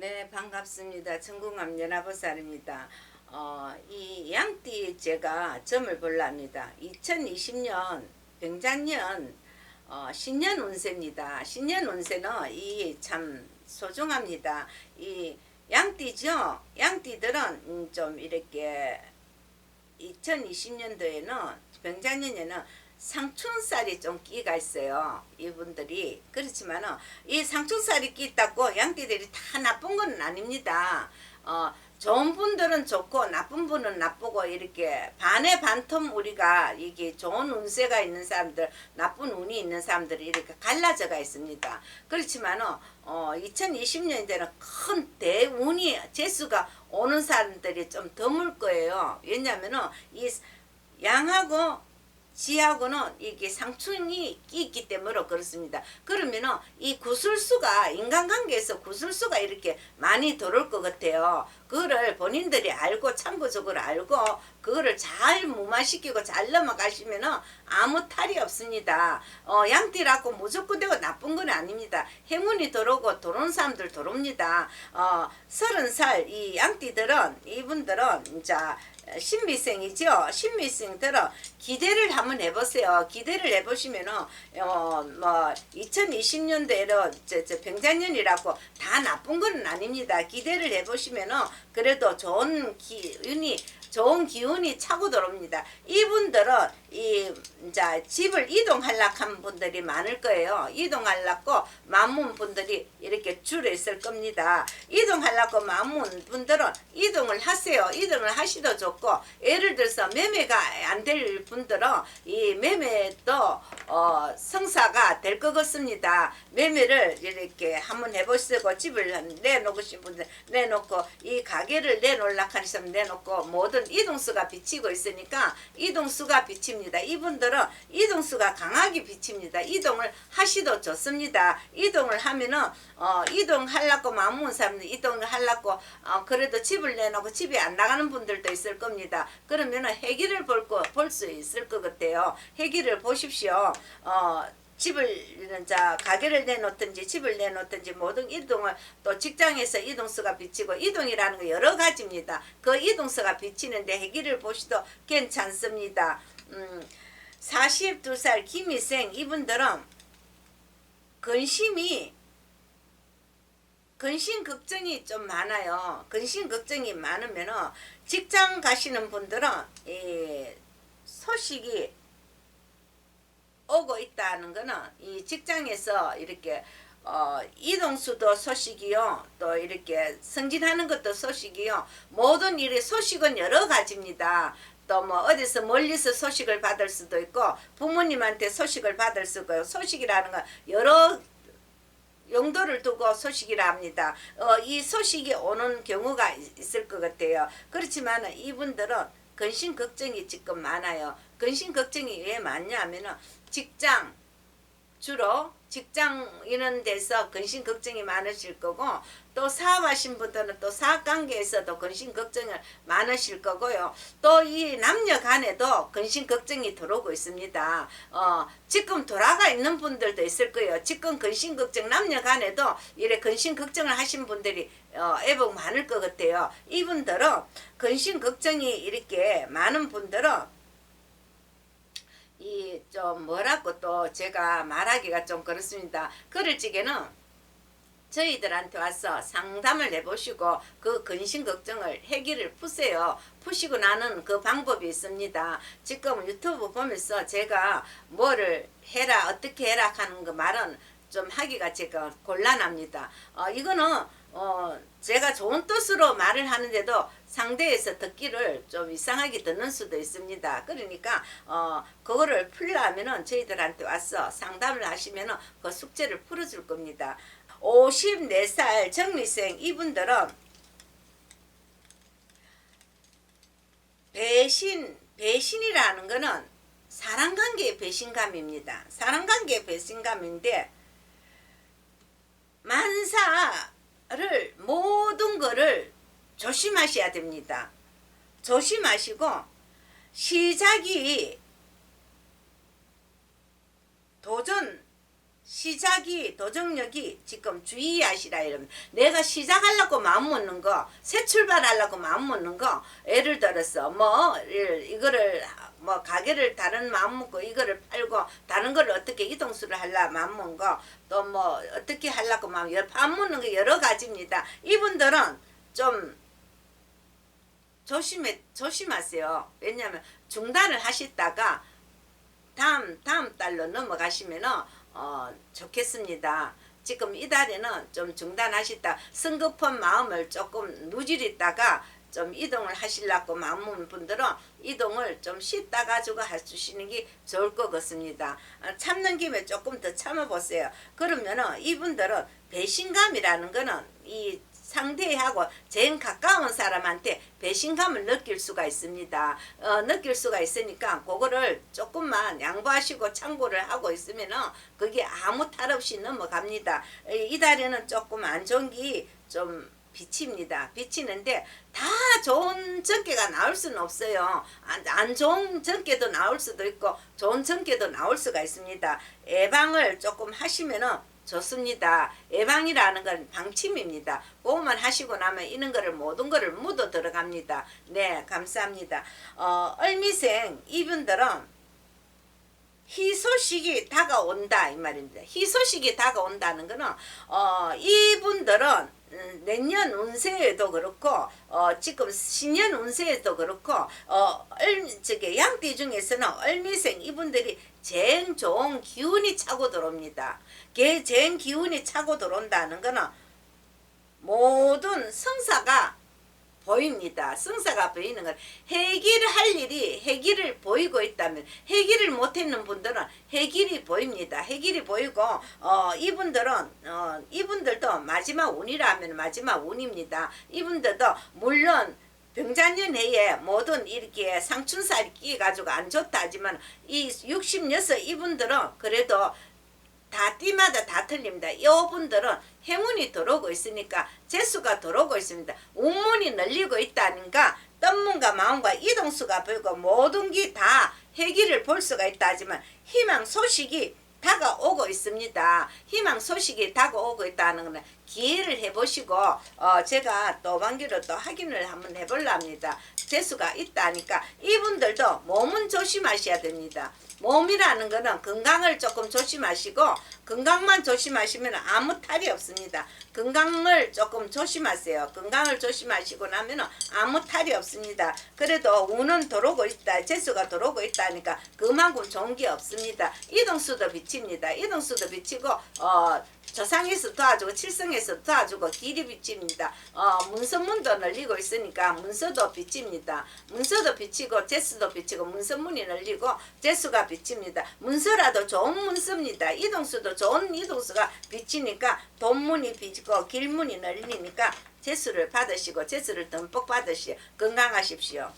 네, 반갑습니다. 천궁암 연합보살입니다. 어, 이 양띠 제가 점을 볼랍니다. 2020년 병장년 어, 신년 운세입니다. 신년 운세는 이 참 소중합니다. 이 양띠죠. 양띠들은 음, 좀 이렇게 2020년도에는 병자년에는 상춘살이 좀 끼가 있어요. 이분들이 그렇지만은 이 상춘살이 끼 있다고 양띠들이 다 나쁜 건 아닙니다. 어, 좋은 분들은 좋고 나쁜 분은 나쁘고 이렇게 반의 반텀 우리가 이게 좋은 운세가 있는 사람들 나쁜 운이 있는 사람들이 이렇게 갈라져가 있습니다. 그렇지만은 어, 2020년대는 큰 대운이 재수가 오는 사람들이 좀 드물 거예요. 왜냐면은 이 양하고 지하고는 이게 상충이 있기 때문에 그렇습니다. 그러면은 이 구술수가 인간관계에서 구술수가 이렇게 많이 들어올 것 같아요. 그거를 본인들이 알고 참고적으로 알고 그거를 잘 무마시키고 잘 넘어가시면은 아무 탈이 없습니다. 어, 양띠라고 무조건 되고 나쁜 건 아닙니다. 행운이 들어오고 들어온 사람들 들어옵니다. 어, 서른 살 이 양띠들은 이분들은 이제 신미생이죠. 신미생들은 기대를 한번 해보세요. 기대를 해보시면은 어뭐 2020년도에는 저, 저 병자년이라고 다 나쁜 건 아닙니다. 기대를 해보시면은 그래도 좋은 기운이 좋은 기운이 차고 들어옵니다. 이분들은 이 이제 집을 이동하려고 한 분들이 많을 거예요. 이동하려고 만문 분들이 이렇게 줄에 있을 겁니다. 이동하려고 만문 분들은 이동을 하세요. 이동을 하시도 좋고 예를 들어서 매매가 안 될 분들은 이 매매도 어, 성사가 될 것 같습니다. 매매를 이렇게 한번 해보시고 집을 내놓으신 분들 내놓고 이가 게를 내놓으려고 하시면 내놓고 모든 이동수가 비치고 있으니까 이동수가 비칩니다. 이분들은 이동수가 강하게 비칩니다. 이동을 하시도 좋습니다. 이동을 하면은 어, 이동하려고 마음먹은 사람들 이동을 하려고 어, 그래도 집을 내놓고 집에 안 나가는 분들도 있을 겁니다. 그러면은 해기를 볼 거 볼 수 있을 것 같아요. 해기를 보십시오. 어, 집을 자 가게를 내놓든지 집을 내놓든지 모든 이동을 또 직장에서 이동수가 비치고 이동이라는 거 여러 가지입니다. 그 이동수가 비치는데 해기를 보시도 괜찮습니다. 음, 42살 김희생 이분들은 근심이 근심 걱정이 좀 많아요. 근심 걱정이 많으면은 직장 가시는 분들은 이 소식이 오고 있다는 거는 이 직장에서 이렇게 어, 이동수도 소식이요. 또 이렇게 승진하는 것도 소식이요. 모든 일의 소식은 여러 가지입니다. 또 뭐 어디서 멀리서 소식을 받을 수도 있고 부모님한테 소식을 받을 수도 있고 소식이라는 건 여러 용도를 두고 소식이라 합니다. 어, 이 소식이 오는 경우가 있- 있을 것 같아요. 그렇지만 이분들은 근심 걱정이 지금 많아요. 근심 걱정이 왜 많냐면은 직장 주로 직장 이런 데서 근심 걱정이 많으실 거고 또 사업하신 분들은 또 사업 관계에서도 근심 걱정이 많으실 거고요. 또 이 남녀 간에도 근심 걱정이 들어오고 있습니다. 어, 지금 돌아가 있는 분들도 있을 거예요. 지금 근심 걱정 남녀 간에도 이래 근심 걱정을 하신 분들이 어, 애복 많을 것 같아요. 이분들은 근심 걱정이 이렇게 많은 분들은 이 좀 뭐라고 또 제가 말하기가 좀 그렇습니다. 그럴 적에는 저희들한테 와서 상담을 해보시고 그 근심 걱정을 해결을 푸세요. 푸시고 나는 그 방법이 있습니다. 지금 유튜브 보면서 제가 뭐를 해라 어떻게 해라 하는 그 말은 좀 하기가 제가 곤란합니다. 어, 이거는 어, 제가 좋은 뜻으로 말을 하는데도 상대에서 듣기를 좀 이상하게 듣는 수도 있습니다. 그러니까 어, 그거를 풀려면은 저희들한테 와서 상담을 하시면은 그 숙제를 풀어줄 겁니다. 54살 정미생 이분들은 배신 배신이라는 거는 사람 관계의 배신감입니다. 사람 관계의 배신감인데 만사 를 모든 거를 조심하셔야 됩니다. 조심하시고 시작이 도전 시작이 도정력이 지금 주의하시라 이러면 내가 시작하려고 마음 먹는 거 새 출발하려고 마음 먹는 거 예를 들어서 뭐 이- 이거를 뭐 가게를 다른 마음 먹고 이거를 팔고 다른 걸 어떻게 이동수를 하려 마음 먹은 거또 뭐 어떻게 하려고 마음 마음 먹는 게 여러 가지입니다. 이분들은 좀 조심해 조심하세요. 왜냐하면 중단을 하시다가 다음 다음 달로 넘어가시면은 어 좋겠습니다. 지금 이달에는 좀 중단하시다 성급한 마음을 조금 누질있다가 좀 이동을 하시려고 마음먹는 분들은 이동을 좀 쉬다 가지고 해주시는 게 좋을 것 같습니다. 아, 참는 김에 조금 더 참아보세요. 그러면은 이분들은 배신감이라는 거는 이 상대하고 제일 가까운 사람한테 배신감을 느낄 수가 있습니다. 어, 느낄 수가 있으니까 그거를 조금만 양보하시고 참고를 하고 있으면은 그게 아무 탈 없이 넘어갑니다. 이- 이달에는 조금 안 좋은 게좀 비칩니다. 비치는데 다 좋은 전개가 나올 수는 없어요. 안, 안 좋은 전개도 나올 수도 있고 좋은 전개도 나올 수가 있습니다. 예방을 조금 하시면은 좋습니다. 예방이라는 건 방침입니다. 그것만 하시고 나면 이런 거를 모든 거를 묻어 들어갑니다. 네, 감사합니다. 어, 얼미생 이분들은 희소식이 다가온다 이 말입니다. 희소식이 다가온다는 거는 어, 이분들은 음, 내년 운세에도 그렇고 어, 지금 신년 운세에도 그렇고 어, 얼, 저기 양띠 중에서는 얼미생 이분들이 제일 좋은 기운이 차고 들어옵니다. 게 제일 기운이 차고 들어온다는 거는 모든 성사가 보입니다. 성사가 보이는 건 해결을 할 일이 해결을 보이고 있다면 해결을 못했는 분들은 해결이 보입니다. 해결이 보이고 어 이분들은 어 이분들도 마지막 운이라면 마지막 운입니다. 이분들도 물론 병자년 해에 모든 이렇게 상춘살이 끼가지고 안 좋다 하지만 이 66 이분들은 그래도 다 띠마다 다 틀립니다. 이분들은 행운이 들어오고 있으니까 재수가 들어오고 있습니다. 운문이 늘리고 있다니까 뜬문과 마음과 이동수가 보이고 모든 게 다 해기를 볼 수가 있다 하지만 희망 소식이 다가오고 있습니다. 희망 소식이 다가오고 있다는 거는 기회를 해보시고 어 제가 또 반기로 또 확인을 한번 해볼라 합니다. 재수가 있다니까 이분들도 몸은 조심하셔야 됩니다. 몸이라는 거는 건강을 조금 조심하시고 건강만 조심하시면 아무 탈이 없습니다. 건강을 조금 조심하세요. 건강을 조심하시고 나면 아무 탈이 없습니다. 그래도 운은 들어오고 있다. 재수가 들어오고 있다니까 그만큼 좋은 게 없습니다. 이동수도 비칩니다. 이동수도 비치고 어 조상에서 도와주고 칠성에서 도와주고 길이 비칩니다. 어, 문서문도 늘리고 있으니까 문서도 비칩니다. 문서도 비치고 재수도 비치고 문서문이 늘리고 재수가 비칩니다. 문서라도 좋은 문서입니다. 이동수도 좋은 이동수가 비치니까 돈문이 비치고 길문이 늘리니까 재수를 받으시고 재수를 듬뿍 받으시오. 건강하십시오.